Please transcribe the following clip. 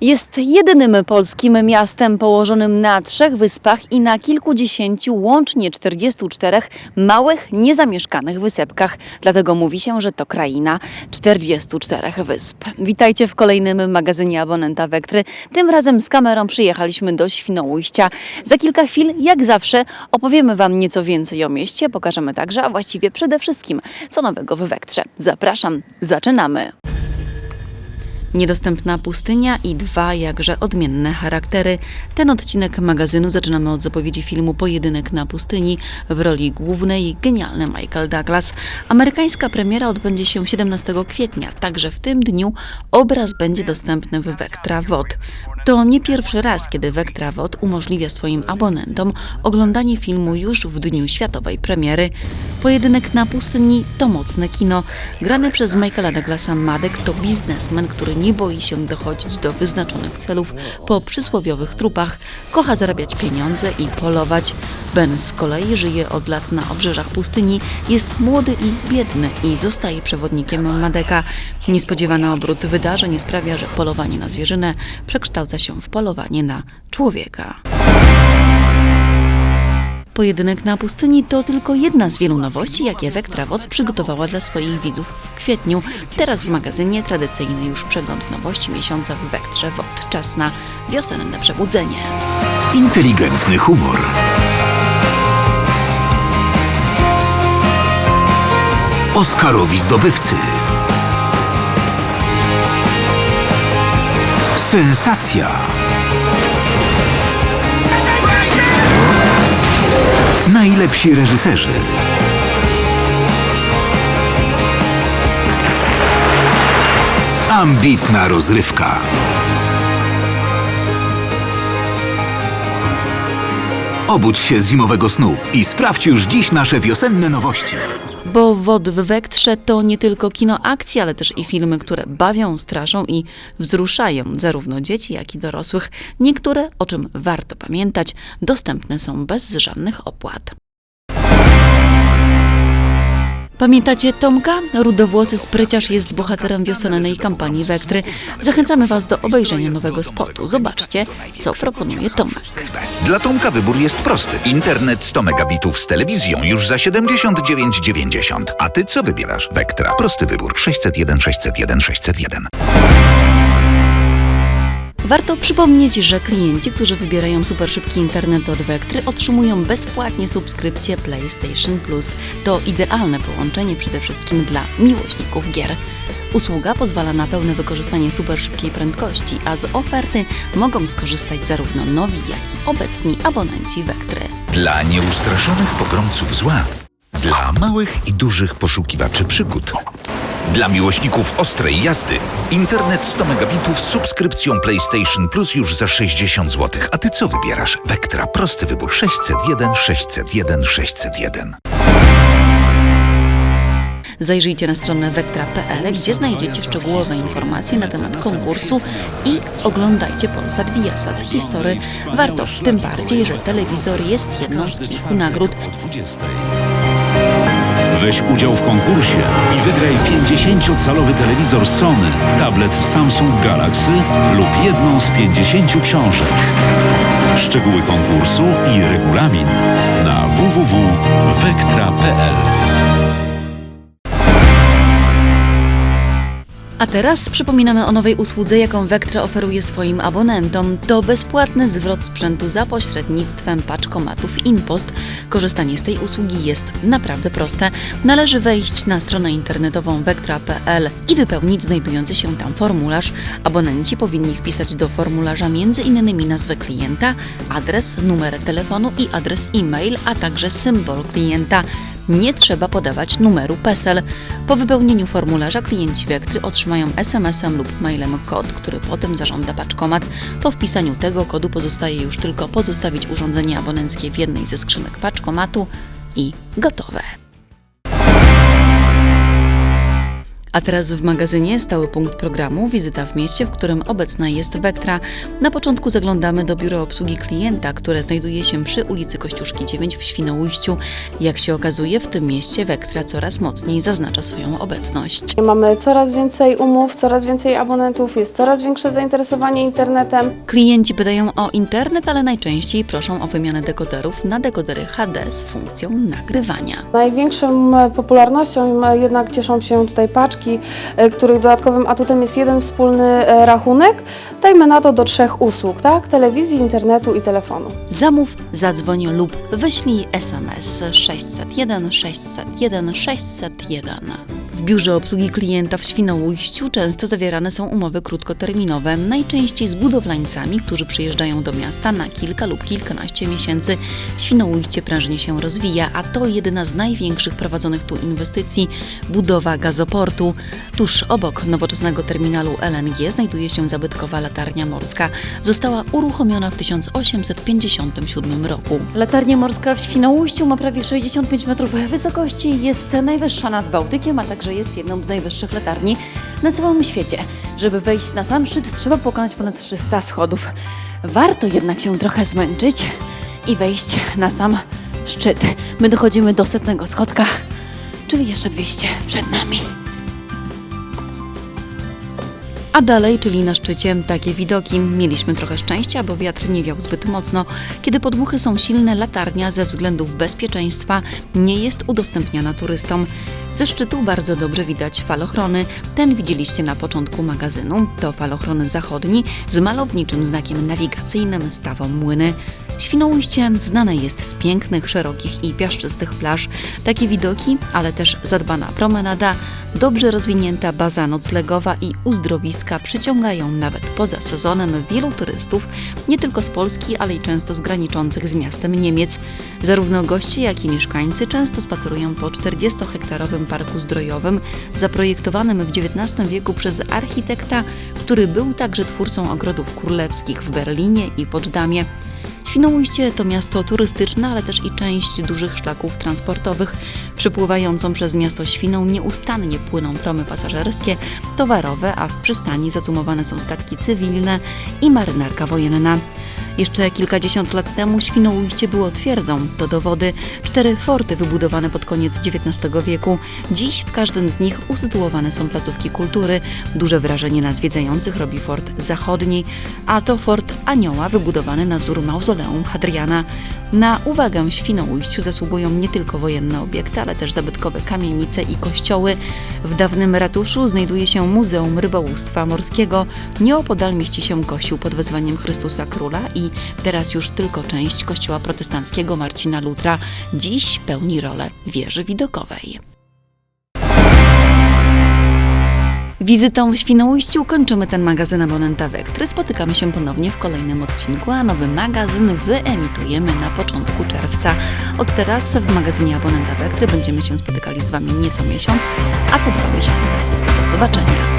Jest jedynym polskim miastem położonym na trzech wyspach i na kilkudziesięciu, łącznie 44 małych, niezamieszkanych wysepkach. Dlatego mówi się, że to kraina 44 wysp. Witajcie w kolejnym magazynie abonenta Wektry. Tym razem z kamerą przyjechaliśmy do Świnoujścia. Za kilka chwil, jak zawsze, opowiemy Wam nieco więcej o mieście, pokażemy także, a właściwie przede wszystkim, co nowego w Wektrze. Zapraszam, zaczynamy! Niedostępna pustynia i dwa jakże odmienne charaktery. Ten odcinek magazynu zaczynamy od zapowiedzi filmu Pojedynek na pustyni. W roli głównej genialny Michael Douglas. Amerykańska premiera odbędzie się 17 kwietnia, także w tym dniu obraz będzie dostępny w Vectra VOD. To nie pierwszy raz, kiedy Vectra VOD umożliwia swoim abonentom oglądanie filmu już w dniu światowej premiery. Pojedynek na pustyni to mocne kino. Grany przez Michaela Douglasa Madek to biznesmen, który nie boi się dochodzić do wyznaczonych celów po przysłowiowych trupach, kocha zarabiać pieniądze i polować. Ben z kolei żyje od lat na obrzeżach pustyni, jest młody i biedny i zostaje przewodnikiem Madeka. Niespodziewany obrót wydarzeń sprawia, że polowanie na zwierzynę przekształca się w polowanie na człowieka. Pojedynek na pustyni to tylko jedna z wielu nowości, jakie Wod przygotowała dla swoich widzów w kwietniu. Teraz w magazynie tradycyjny już przegląd nowości miesiąca w Vectrze Wod. Czas na wiosenne przebudzenie. Inteligentny humor. Oscarowi zdobywcy. Sensacja. Najlepsi reżyserzy. Ambitna rozrywka. Obudź się z zimowego snu i sprawdź już dziś nasze wiosenne nowości. Bo Wod w Wektrze to nie tylko kino akcji, ale też i filmy, które bawią, straszą i wzruszają zarówno dzieci, jak i dorosłych. Niektóre, o czym warto pamiętać, dostępne są bez żadnych opłat. Pamiętacie Tomka? Rudowłosy spryciarz jest bohaterem wiosennej kampanii Wektry. Zachęcamy Was do obejrzenia nowego spotu. Zobaczcie, co proponuje Tomek. Dla Tomka wybór jest prosty. Internet 100 megabitów z telewizją już za 79,90. A ty co wybierasz? Vectra. Prosty wybór. 601 601 601. Warto przypomnieć, że klienci, którzy wybierają superszybki internet od Vektry, otrzymują bezpłatnie subskrypcję PlayStation Plus. To idealne połączenie przede wszystkim dla miłośników gier. Usługa pozwala na pełne wykorzystanie superszybkiej prędkości, a z oferty mogą skorzystać zarówno nowi, jak i obecni abonenci Vektry. Dla nieustraszonych pogromców zła. Dla małych i dużych poszukiwaczy przygód. Dla miłośników ostrej jazdy. Internet 100 megabitów z subskrypcją PlayStation Plus już za 60 zł. A ty co wybierasz? Vectra. Prosty wybór. 601 601 601. Zajrzyjcie na stronę wektra.pl, gdzie znajdziecie szczegółowe informacje na temat konkursu i oglądajcie Polsat Viasat History. Warto, tym bardziej, że telewizor jest jedną z kilku nagród. Weź udział w konkursie i wygraj 50-calowy telewizor Sony, tablet Samsung Galaxy lub jedną z 50 książek. Szczegóły konkursu i regulamin na www.vektra.pl A teraz przypominamy o nowej usłudze, jaką Vectra oferuje swoim abonentom. To bezpłatny zwrot sprzętu za pośrednictwem paczkomatów InPost. Korzystanie z tej usługi jest naprawdę proste. Należy wejść na stronę internetową vectra.pl i wypełnić znajdujący się tam formularz. Abonenci powinni wpisać do formularza m.in. nazwę klienta, adres, numer telefonu i adres e-mail, a także symbol klienta nie trzeba podawać numeru PESEL. Po wypełnieniu formularza klienci Vektry otrzymają SMS-em lub mailem kod, który potem zażąda paczkomat. Po wpisaniu tego kodu pozostaje już tylko pozostawić urządzenie abonenckie w jednej ze skrzynek paczkomatu i gotowe. A teraz w magazynie stały punkt programu, wizyta w mieście, w którym obecna jest Wektra. Na początku zaglądamy do biura obsługi klienta, które znajduje się przy ulicy Kościuszki 9 w Świnoujściu. Jak się okazuje, w tym mieście Wektra coraz mocniej zaznacza swoją obecność. Mamy coraz więcej umów, coraz więcej abonentów, jest coraz większe zainteresowanie internetem. Klienci pytają o internet, ale najczęściej proszą o wymianę dekoderów na dekodery HD z funkcją nagrywania. Największą popularnością jednak cieszą się tutaj paczki, e, których dodatkowym atutem jest jeden wspólny e, rachunek. Dajmy na to do trzech usług, tak? Telewizji, internetu i telefonu. Zamów, zadzwoń lub wyślij SMS 601 601 601. W biurze obsługi klienta w Świnoujściu często zawierane są umowy krótkoterminowe, najczęściej z budowlańcami, którzy przyjeżdżają do miasta na kilka lub kilkanaście miesięcy. Świnoujście prężnie się rozwija, a to jedna z największych prowadzonych tu inwestycji budowa gazoportu. Tuż obok nowoczesnego terminalu LNG znajduje się zabytkowa latarnia morska. Została uruchomiona w 1857 roku. Latarnia morska w Świnoujściu ma prawie 65 metrów wysokości, jest najwyższa nad Bałtykiem, a także jest jedną z najwyższych latarni na całym świecie. Żeby wejść na sam szczyt, trzeba pokonać ponad 300 schodów. Warto jednak się trochę zmęczyć i wejść na sam szczyt. My dochodzimy do setnego schodka, czyli jeszcze 200 przed nami. A dalej, czyli na szczycie, takie widoki. Mieliśmy trochę szczęścia, bo wiatr nie wiał zbyt mocno. Kiedy podmuchy są silne, latarnia ze względów bezpieczeństwa nie jest udostępniana turystom. Ze szczytu bardzo dobrze widać falochrony. Ten widzieliście na początku magazynu. To falochron zachodni z malowniczym znakiem nawigacyjnym stawą młyny. Świnoujście znane jest z pięknych, szerokich i piaszczystych plaż. Takie widoki, ale też zadbana promenada, dobrze rozwinięta baza noclegowa i uzdrowiska przyciągają nawet poza sezonem wielu turystów, nie tylko z Polski, ale i często z graniczących z miastem Niemiec. Zarówno goście, jak i mieszkańcy często spacerują po 40-hektarowym parku zdrojowym, zaprojektowanym w XIX wieku przez architekta, który był także twórcą ogrodów królewskich w Berlinie i Poczdamie. Świnoujście to miasto turystyczne, ale też i część dużych szlaków transportowych. Przepływającą przez miasto Świną nieustannie płyną promy pasażerskie, towarowe, a w przystani zacumowane są statki cywilne i marynarka wojenna. Jeszcze kilkadziesiąt lat temu Świnoujście było twierdzą. To dowody cztery forty wybudowane pod koniec XIX wieku. Dziś w każdym z nich usytuowane są placówki kultury. Duże wrażenie na zwiedzających robi fort zachodni, a to fort Anioła wybudowany na wzór mauzoleum Hadriana. Na uwagę Świnoujściu zasługują nie tylko wojenne obiekty, ale też zabytkowe kamienice i kościoły. W dawnym ratuszu znajduje się Muzeum Rybołówstwa Morskiego. Nieopodal mieści się kościół pod wezwaniem Chrystusa Króla i teraz już tylko część kościoła protestanckiego Marcina Lutra. Dziś pełni rolę wieży widokowej. Wizytą w Świnoujściu kończymy ten magazyn Abonenta Wektry. Spotykamy się ponownie w kolejnym odcinku, a nowy magazyn wyemitujemy na początku czerwca. Od teraz w magazynie Abonenta Wektry będziemy się spotykali z Wami nieco miesiąc, a co dwa miesiące. Do zobaczenia.